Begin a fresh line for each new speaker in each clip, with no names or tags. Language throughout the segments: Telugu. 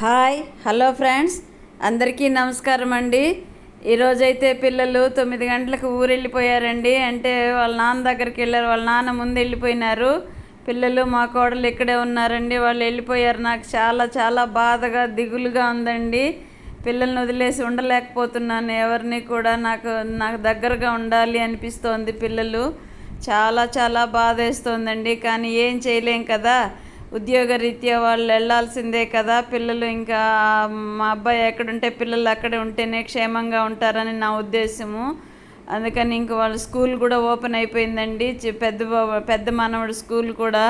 Hi hello friends. అందరికీ నమస్కారం అండి. ఈరోజైతే పిల్లలు తొమ్మిది గంటలకు ఊరు వెళ్ళిపోయారండి అంటే వాళ్ళ నాన్న దగ్గరికి వెళ్ళారు వాళ్ళ నాన్న ముందు వెళ్ళిపోయినారు. పిల్లలు మా కోడలు ఇక్కడే ఉన్నారండి. వాళ్ళు వెళ్ళిపోయారు. నాకు చాలా చాలా బాధగా దిగులుగా ఉందండి. పిల్లల్ని వదిలేసి ఉండలేకపోతున్నాను ఎవరిని కూడా. నాకు నాకు దగ్గరగా ఉండాలి అనిపిస్తోంది పిల్లలు. చాలా చాలా బాధ వేస్తోందండి కానీ ఏం చేయలేం కదా. ఉద్యోగ రీత్యా వాళ్ళు వెళ్ళాల్సిందే కదా. పిల్లలు ఇంకా మా అబ్బాయి ఎక్కడుంటే పిల్లలు అక్కడే ఉంటేనే క్షేమంగా ఉంటారని నా ఉద్దేశము. అందుకని ఇంక వాళ్ళ స్కూల్ కూడా ఓపెన్ అయిపోయిందండి. పెద్ద పెద్ద మానవుడు స్కూల్ కూడా.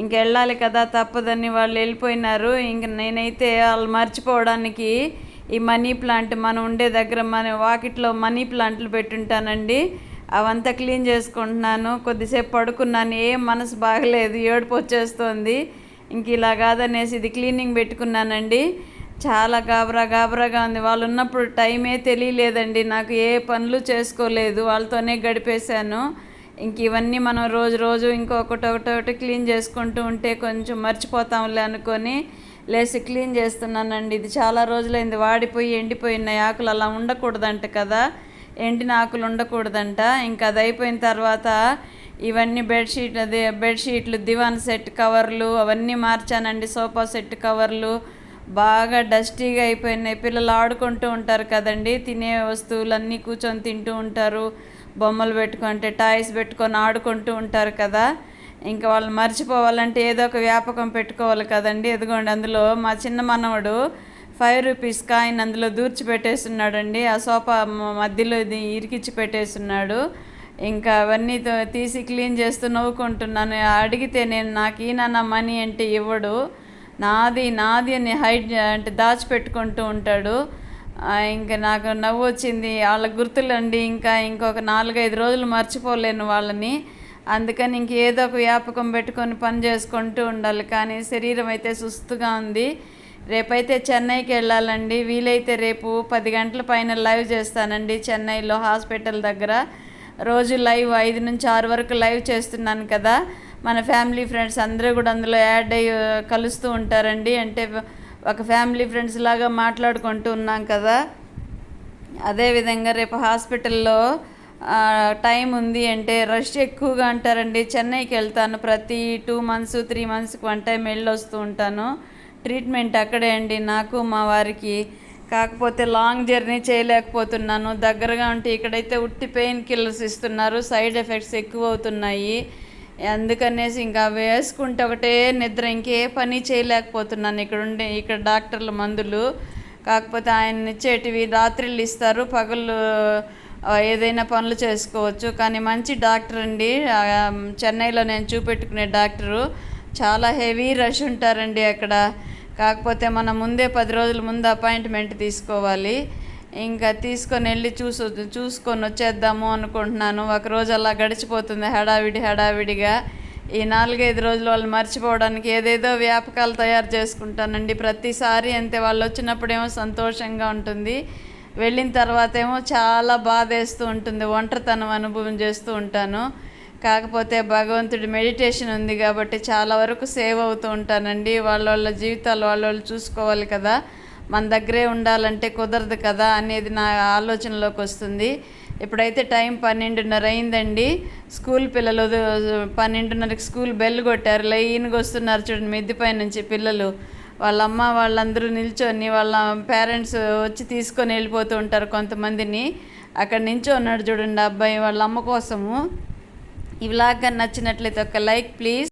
ఇంక వెళ్ళాలి కదా తప్పదని వాళ్ళు వెళ్ళిపోయినారు. ఇంక నేనైతే వాళ్ళు మర్చిపోవడానికి ఈ మనీ ప్లాంట్ మనం ఉండే దగ్గర మన వాకిట్లో మనీ ప్లాంట్లు పెట్టుంటానండి. అవంతా క్లీన్ చేసుకుంటున్నాను కొద్దిసేపు పడుకున్నాను ఏం మనసు బాగలేదు ఏడుపు వచ్చేస్తోంది. ఇంక ఇలా కాదనేసి ఇది క్లీనింగ్ పెట్టుకున్నానండి. చాలా గాబరా గాబరాగా ఉంది. వాళ్ళు ఉన్నప్పుడు టైమే తెలియలేదండి. నాకు ఏ పనులు చేసుకోలేదు. వాళ్ళతోనే గడిపేశాను. ఇంక ఇవన్నీ మనం రోజు రోజు ఇంకొకటి ఒకటి క్లీన్ చేసుకుంటూ ఉంటే కొంచెం మర్చిపోతాంలే అనుకొని లేసి క్లీన్ చేస్తున్నానండి. ఇది చాలా రోజులైంది. వాడిపోయి ఎండిపోయిన ఆకులు అలా ఉండకూడదంట కదా. ఎండిన ఆకులు ఉండకూడదంట. ఇంకా అది అయిపోయిన తర్వాత ఇవన్నీ బెడ్షీట్ అదే బెడ్షీట్లు దివాన్ సెట్ కవర్లు అవన్నీ మార్చానండి. సోఫా సెట్ కవర్లు. బాగా డస్టీగా అయిపోయినాయి. పిల్లలు ఆడుకుంటూ ఉంటారు కదండి. తినే వస్తువులన్నీ కూర్చొని తింటూ ఉంటారు. బొమ్మలు పెట్టుకుంటే టాయ్స్ పెట్టుకొని ఆడుకుంటూ ఉంటారు కదా. ఇంకా వాళ్ళు మర్చిపోవాలంటే ఏదో ఒక వ్యాపకం పెట్టుకోవాలి కదండి. ఎదుగోండి అందులో మా చిన్న మనవడు ఫైవ్ రూపీస్ కాయిన్ అందులో దూర్చి పెట్టేస్తున్నాడండి. ఆ సోఫా మధ్యలో ఇది ఇరికిచ్చి పెట్టేస్తున్నాడు. ఇంకా అవన్నీ తీసి క్లీన్ చేస్తూ నవ్వుకుంటున్నాను. అడిగితే నేను నాకు ఈయన మనీ అంటే ఇవ్వడు. నాది నాది అని హైడ్ అంటే దాచిపెట్టుకుంటూ ఉంటాడు. ఇంకా నాకు నవ్వు వచ్చింది. వాళ్ళ గుర్తులండి. ఇంకా ఇంకొక నాలుగైదు రోజులు మర్చిపోలేను వాళ్ళని. అందుకని ఇంక ఏదో ఒక వ్యాపకం పెట్టుకొని పని చేసుకుంటూ ఉండాలి. కానీ శరీరం అయితే సుస్తుగా ఉంది. రేపైతే చెన్నైకి వెళ్ళాలండి. వీలైతే రేపు పది గంటల పైన లైవ్ చేస్తానండి చెన్నైలో హాస్పిటల్ దగ్గర. రోజు లైవ్ ఐదు నుంచి ఆరు వరకు లైవ్ చేస్తున్నాను కదా. మన ఫ్యామిలీ ఫ్రెండ్స్ అందరూ కూడా అందులో యాడ్ అయ్యి కలుస్తూ ఉంటారండి. అంటే ఒక ఫ్యామిలీ ఫ్రెండ్స్ లాగా మాట్లాడుకుంటూ ఉన్నాం కదా. అదేవిధంగా రేపు హాస్పిటల్లో టైం ఉంది అంటే రష్ ఎక్కువగా అంటారండి. చెన్నైకి వెళ్తాను ప్రతి టూ మంత్స్ త్రీ మంత్స్కి వన్ టైం వెళ్ళి వస్తూ ఉంటాను. ట్రీట్మెంట్ అక్కడే అండి. నాకు మా వారికి. కాకపోతే లాంగ్ జర్నీ చేయలేకపోతున్నాను. దగ్గరగా ఉంటే ఇక్కడైతే ఉట్టి పెయిన్ కిల్లర్స్ ఇస్తున్నారు. సైడ్ ఎఫెక్ట్స్ ఎక్కువ అవుతున్నాయి అందుకనేసి ఇంకా వేసుకుంటే ఒకటే నిద్ర. ఇంకే పని చేయలేకపోతున్నాను. ఇక్కడ ఉండే ఇక్కడ డాక్టర్ల మందులు. కాకపోతే ఆయన ఇచ్చేటివి రాత్రిళ్ళు ఇస్తారు. పగలు ఏదైనా పనులు చేసుకోవచ్చు. కానీ మంచి డాక్టర్ అండి. చెన్నైలో నేను చూపెట్టుకునే డాక్టరు. చాలా హెవీ రష్ ఉంటారండి అక్కడ. కాకపోతే మనం ముందే పది రోజుల ముందు అపాయింట్మెంట్ తీసుకోవాలి. ఇంకా తీసుకొని వెళ్ళి చూసు చూసుకొని వచ్చేద్దాము అనుకుంటున్నాను. ఒక రోజు అలా గడిచిపోతుంది హడావిడి హడావిడిగా. ఈ నాలుగైదు రోజులు వాళ్ళు మర్చిపోవడానికి ఏదేదో వ్యాపకాలు తయారు చేసుకుంటానండి. ప్రతిసారి అంతే వాళ్ళు వచ్చినప్పుడేమో సంతోషంగా ఉంటుంది. వెళ్ళిన తర్వాత ఏమో చాలా బాధేస్తూ ఉంటుంది. ఒంటరితనం అనుభవం చేస్తూ ఉంటాను. కాకపోతే భగవంతుడి మెడిటేషన్ ఉంది కాబట్టి చాలా వరకు సేవ్ అవుతూ ఉంటానండి. వాళ్ళ వాళ్ళ జీవితాలు వాళ్ళ వాళ్ళు చూసుకోవాలి కదా. మన దగ్గరే ఉండాలంటే కుదరదు కదా అనేది నా ఆలోచనలోకి వస్తుంది. ఇప్పుడైతే టైం పన్నెండున్నర అయిందండి. స్కూల్ పిల్లలు పన్నెండున్నరకి స్కూల్ బెల్ కొట్టారు. లైన్గా వస్తున్నారు చూడండి మిద్దిపై నుంచి పిల్లలు. వాళ్ళ అమ్మ వాళ్ళందరూ నిల్చొని వాళ్ళ పేరెంట్స్ వచ్చి తీసుకొని వెళ్ళిపోతూ ఉంటారు కొంతమందిని. అక్కడ నించో ఉన్నాడు చూడండి అబ్బాయి వాళ్ళ అమ్మ కోసము. ఈ వ్లాగ్ నచ్చినట్లయితే ఒక లైక్ ప్లీజ్